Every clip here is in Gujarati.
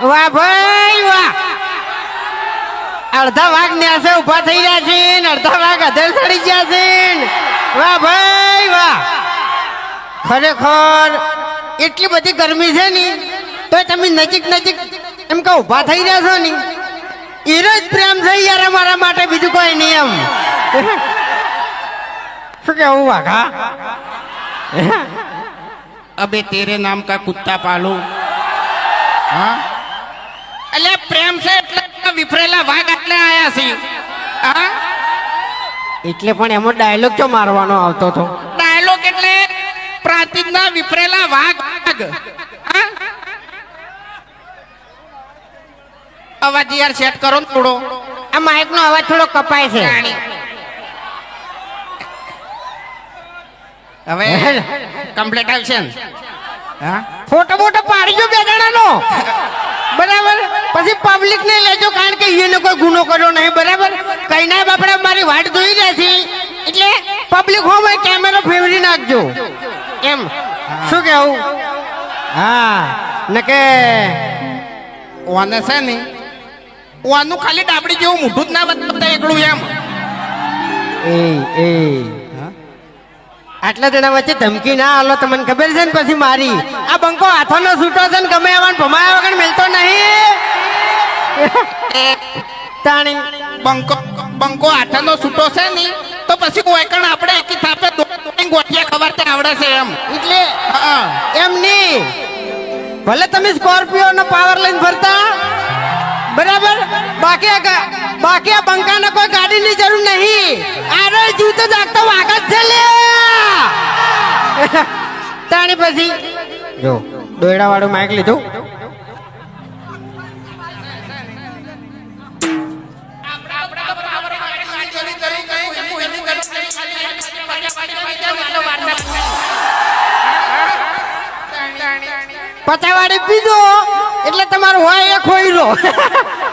વાહ ભાઈ વાહ. અડધા વાઘ ન્યાસે ઊભા થઈ ગયા છે અડધા વાઘ અધર ચડી ગયા છે. વાહ ભાઈ વાહ. ખરેખર એટલી બધી ગરમી છે ને તો તમે નજીક નજીક એમ કે ઊભા થઈ રહ્યા છો ને એનો જ પ્રેમ છે યાર અમારા માટે, બીજું કોઈ નહીં એમ. શું કેવું વાઘા અબે, તેરે નામ કા કુત્તા પાલું. હા? એટલે પ્રેમ છે એટલે વિફરેલા વાઘ એટલે આયા છે. હા? એટલે પણ એમાં ડાયલોગ તો મારવાનો આવતો હતો ડાયલોગ એટલે પ્રાચીનના વિફરેલા વાઘ. અવાજ યાર સેટ કરો ને થોડો. આ માઇક નો અવાજ થોડો કપાય છે. હવે કમ્પ્લીટ આવશે હા? ફોટો પાડી ગયો બે જણાનો. બરાબર? પછી પબ્લિક ને લેજો કારણ કે એને કોઈ ગુનો કર્યો નહીં બરાબર? કઈ ના બાપડે મારી વાટ જોઈ રહ્યા છે. એટલે પબ્લિક હોમ ભાઈ કેમેરો ફેરવી નાખજો. એમ. શું કેવું હા. ને કે ઓને છે ને ઓનું ખાલી ડાબડી જેવું મોઢું જ ના બતાવતા એકલું એમ. એ એ. આટલા જણા વચ્ચે ધમકી ના આલો તમને ખબર છે ને પછી મારી? આ બંકો હાથોનો છૂટો છે ને ગમે એવા ભમાયા વગર મેલતો નહીં. તાણી. બંકો બંકો આઠાનો છૂટો છે ને તો પછી કોઈકણ આપણે એકી થાપે ગોઠિયા તે આવડે છે એમ. એટલે હા. એમ નહીં. ભલે તમે સ્કોર્પિયો નો પાવર લઈને ફરતા બરાબર? બાકી બાકી આ બંકાને કોઈ ગાડીની જરૂર નહીં. આરે જીવતો જાગતો વાગત છે લે તાણી પછી. જો દોયડા વાળું માઇક લીધું. પચાવાડી પીધો. એટલે તમારું હોય એ ખોઈ લો.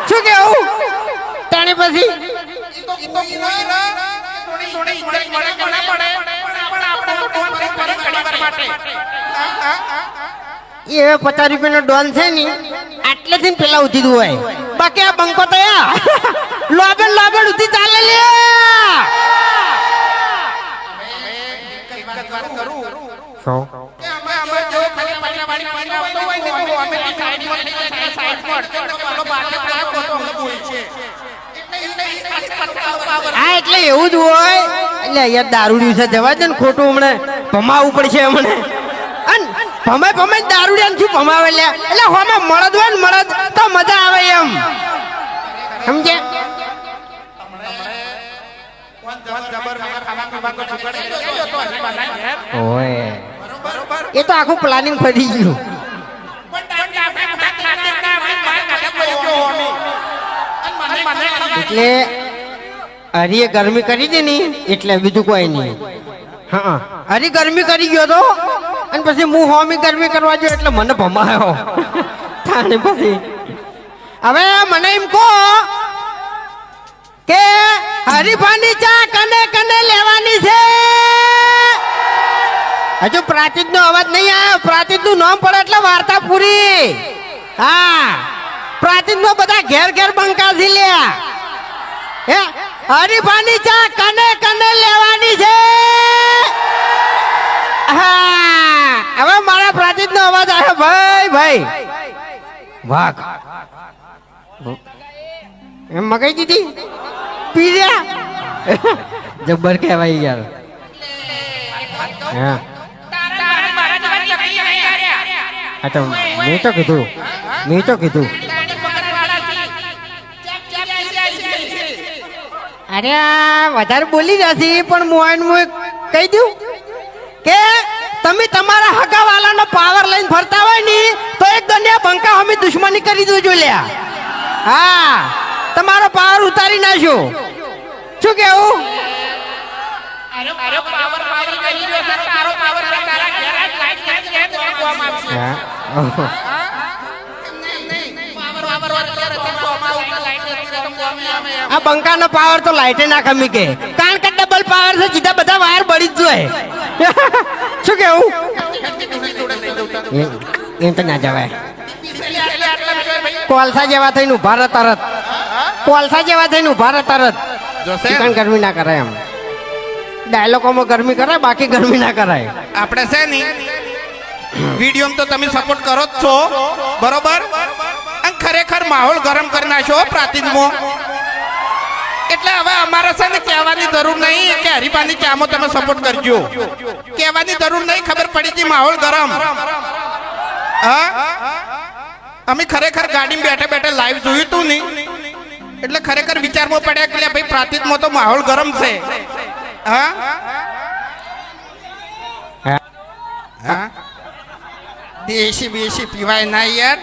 શું કેવું તાણી પછી? એ પચાસ રૂપિયાનો ડોન છે ને, આટલેથી પેલા ઉધી હોય બાકી આ બંકો તયા લોબેન લોબેન ઉધી ચાલે લે. હા એટલે એવું જ હોય. એટલે યાર દારૂ દિવસે જવા દે ને ખોટું હમણે. ભમાવવું પડશે હમણે. અન ભમે ભમે દારૂડિયા શું ભમાવે લે એટલે હોમે મળદ હોય ને મળદ તો મજા આવે એમ. સમજે? ઓય. એ તો આખું પ્લાનિંગ ફરી ગયું. એટલે હરીએ ગરમી કરી દે ની એટલે બીજું કોઈ નહીં. હા હરી ગરમી કરી ગયો તો અને પછી હું હોમી ગરમી કરવા ગયો એટલે મને ભમાયો. થાને પછી. હવે મને એમ કહો કે હરીફાની ચા કને કને લેવાની છે? હજુ પ્રાચીત નો અવાજ નહીં આવ્યો. પ્રાચીતનું નામ પડે એટલે વાર્તા પૂરી. હા. પ્રાચીતમાં બધા ઘેર ઘેર બંકા થી લ્યા. હે? હરીફાની ચા કને કને લેવાની છે? હા. હવે મારા પ્રાચીત નો અવાજ આવ્યો. ભાઈ ભાઈ. વાઘ. એમ મગાઈ દીધી? પી જબ્બર કહેવાય યાર. હા. આ તો મેં તો કીધું. મેં તો કીધું. અરે વધારે બોલી નથી પણ મોહન મોહ કહી દઉં કે તમે તમારા હગાવાલાનો પાવર લઈને ફરતા હોય ને, તો એક દુનિયા બંકા અમે દુશ્મની કરી દેજો લ્યા. હા, તમારો પાવર ઉતારી નાખ્યો. શું કેવું? આ બંકાનો પાવર તો લાઈટે ના ખમી કે. કારણ કે ડબલ પાવર છે સીધા બધા વાયર બળી જ જોઈએ શું કેવું? એમ- તો ના જવાય. કોલસા જેવા થઈને ઊભા રહે તરત. કોલસા જેવા થઈને ઊભા રહે તરત. ચિકન ગરમી ના કરાય એમ. ડાયલોગોમાં ગરમી કરાય, બાકી ગરમી ના કરાય. આપણે છે ને, વિડીયોમાં તો તમે સપોર્ટ કરો જ છો. બરોબર? ખરેખર માહોલ ગરમ કરી નાખ્યો પ્રાતિજમાં. એટલે હવે અમારે છે ને કહેવાની જરૂર નહીં કે હરીફાની ચામાં તમે સપોર્ટ કરજો. કહેવાની જરૂર નહીં, ખબર પડી હતી માહોલ ગરમ. હા? અમે ખરેખર ગાડીમાં બેઠે બેઠે લાઈવ જોયું તું નહીં એટલે ખરેખર વિચારમાં પડ્યા કે ભાઈ પ્રાતિજમાં તો માહોલ ગરમ છે. હા? હા? દેશી બેસી પીવાય ના યાર.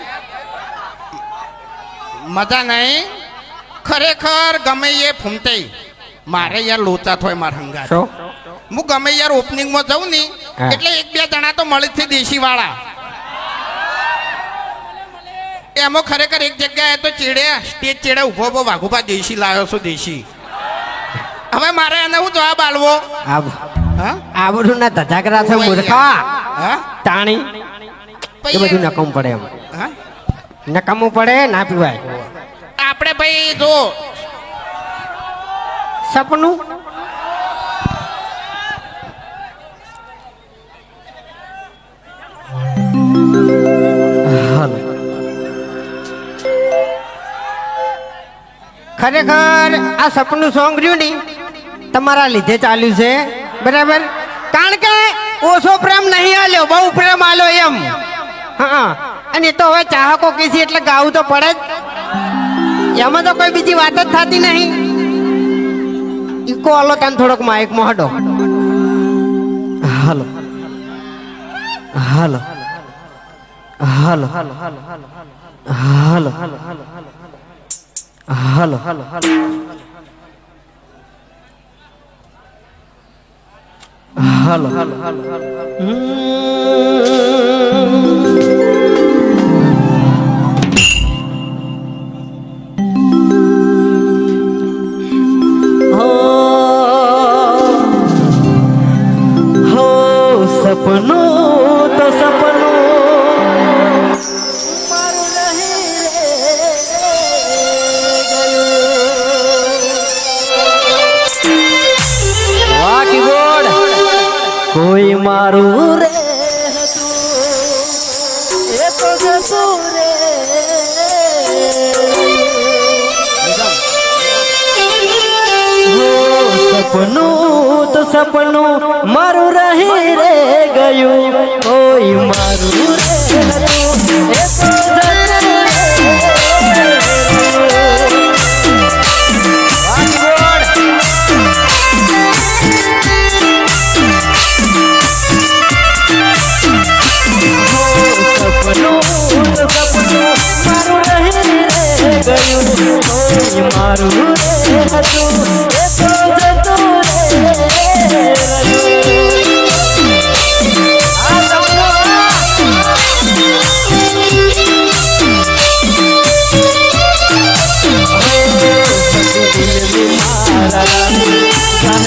મજા નહીં. ખરેખર ગમે એ ફૂમતે. મારે યાર લોચા થોય માર હંગાત. હું ગમે યાર ઓપનિંગમાં જાઉં ને એટલે એક બે જણા તો મળે છે દેશી વાળા એમાં ખરેખર એક જગ્યાએ તો ચીડે સ્ટેજ ચેડે ઊભો ઊભો વાઘુભા દેશી લાવ્યો છું દેશી. હવે મારે એને હું જવાબ આલવો આ આ બધું ના ધજાગરા છે મૂર્ખા હા તાણી. એ બધું નકમ પડે એમ. હા? નકામું પડે ના પીવાય. આપણે ભાઈ જો સપનું? ખરેખર આ સપનું સોંગ રહ્યું ને? તમારા લીધે ચાલ્યું છે. બરાબર? કારણ કે ઓછો પ્રેમ નહીં આલ્યો, બહુ પ્રેમ આલ્યો એમ. હા અને એ તો હવે ચાહકો કીધી એટલે ગાવું તો પડે જ. એમાં તો કોઈ બીજી વાત જ થતી નહીં. ઈકો આલો તને થોડોક માઇકમાં હડો હાલો. હાલો. હાલો. હાલો. હાલો. હાલો. હાલો. હો કોઈ મારું રે એ તો જતું રે સપનું તો સપનું મારું રહી રે ગયું. કોઈ મારું રે એ તો કોઈ મારું રે હતું એ તો જતું રે રહ્યું. આ સપનું જાન